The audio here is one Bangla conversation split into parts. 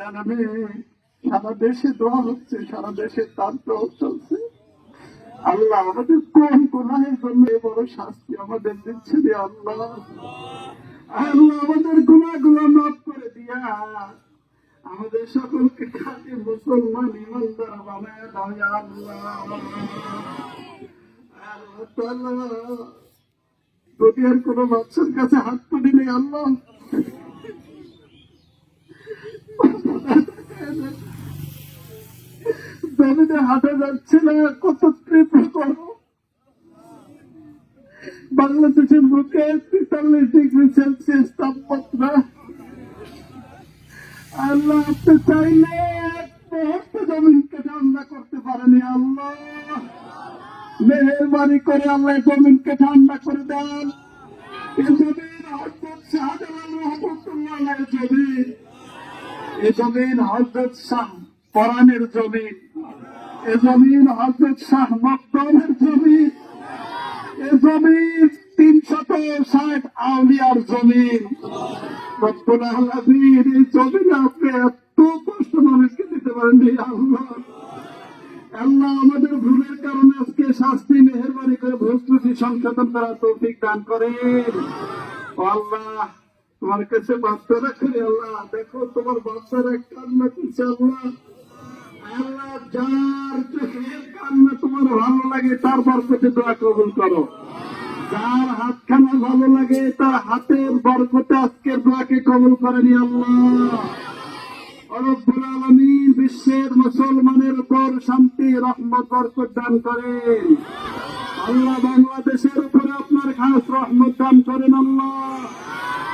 রব্বুল সারা দেশে দোয়া হচ্ছে, সারা দেশে তার দোয়া চলছে। আল্লাহ আমাদের কোন গুনাহের জন্য এ বড় শাস্তি আমাদের দিচ্ছে রে আল্লাহ। আল্লাহ আমাদের গুনাহগুলো মাফ করে দিয়া আমাদের সকলকে খাঁটি মুসলমান ইমানদার বানায় দাও আল্লাহ। আল্লাহ দুনিয়ার কোন বাচ্চার কাছে হাত তুলি নেই আল্লাহ। জমিনে হাঁটা যাচ্ছে না, কত করো। বাংলাদেশের বুকে তেতাল্লিশ ডিগ্রি সেলসিয়াস তাপমাত্রা। আল্লাহ, আপনি চাইলে জমিনকে ঠান্ডা করতে পারেনি আল্লাহ। মেহরবানি করে আল্লাহ জমিনকে ঠান্ডা করে দেন। এ জমিন হজরত জমিন। এ জমিন হজরত শাহ পরাণের জমিন। এ জমিন হজরত শাহ মকদমের জমিন। এ জমিন তিনশত ষাট আউলিয়ার জমিন। এত কষ্ট মানুষকে দিতে পারেন আল্লাহ। আমাদের ভুলের কারণে শাস্তি, মেহরবানি করে সংশোধন করার তৌফিক দান করেন। আল্লাহ। তোমার কাছে বাচ্চারা করি আল্লাহ। দেখো, তোমার বাচ্চারা কান্না করছে আল্লাহ। বিশ্বের মুসলমানের উপর শান্তি, রহমত, বরকত দান করেন। আল্লাহ, বাংলাদেশের উপরে আপনার খাস রহমত দান করেন আল্লাহ।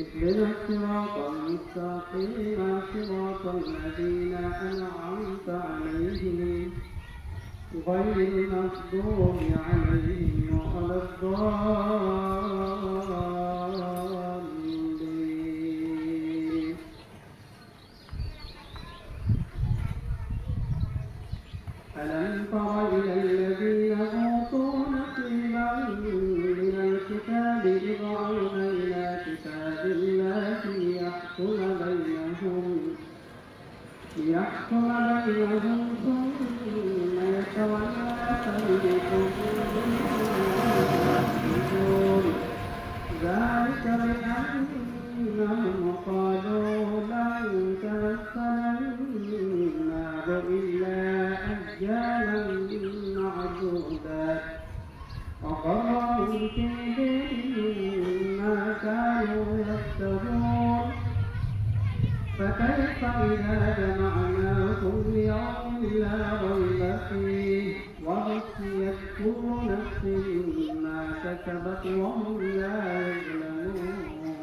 اهدنا الصراط المستقيم صراط الذين أنعمت عليهم غير المغضوب عليهم ولا الضالين ألم تر إلى الذين الله ليحكم بينهم ليحكم بينهم ثم يتولى فريق منهم ذلك بأنهم قالوا لن تمسنا النار إلا أياما معدودات وغرهم في دينهم كانوا يفترون. فكيف إذا جمعناكم ليوم لا ريب فيه. ووفيت كل نفس ما كسبت وهم لا يظلمون.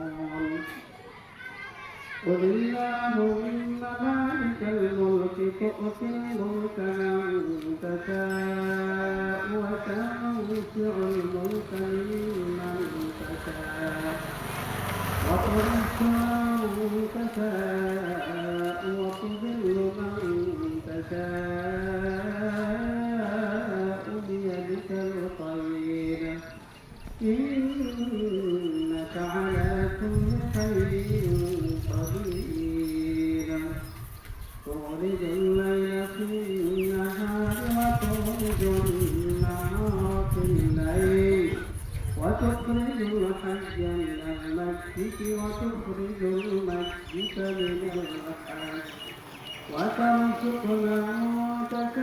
قل اللهم مالك الملك تؤتي الملك من تشاء وتنزع وتعز من تشاء وتذل من تشاء بيدك الخير إنك على كل شيء المسجد وتخرج المسجد من الحي وترزق من تشاء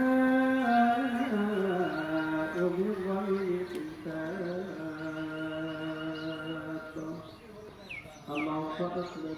بغير حساب الله أكبر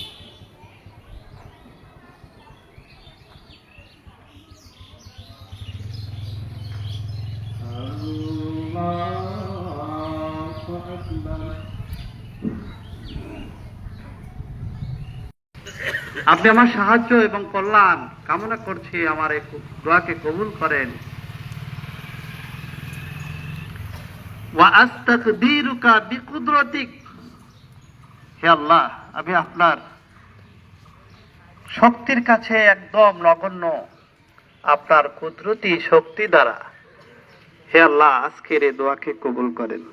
আপনি আমার সাহায্য এবং কল্যাণ কামনা করছি, আমার এই দোয়াকে কবুল করেন। হে আল্লাহ, আমি আপনার শক্তির কাছে একদম নগণ্য, আপনার কুদরতি শক্তি দ্বারা। হে আল্লাহ, আজকের এই দোয়াকে কবুল করেন।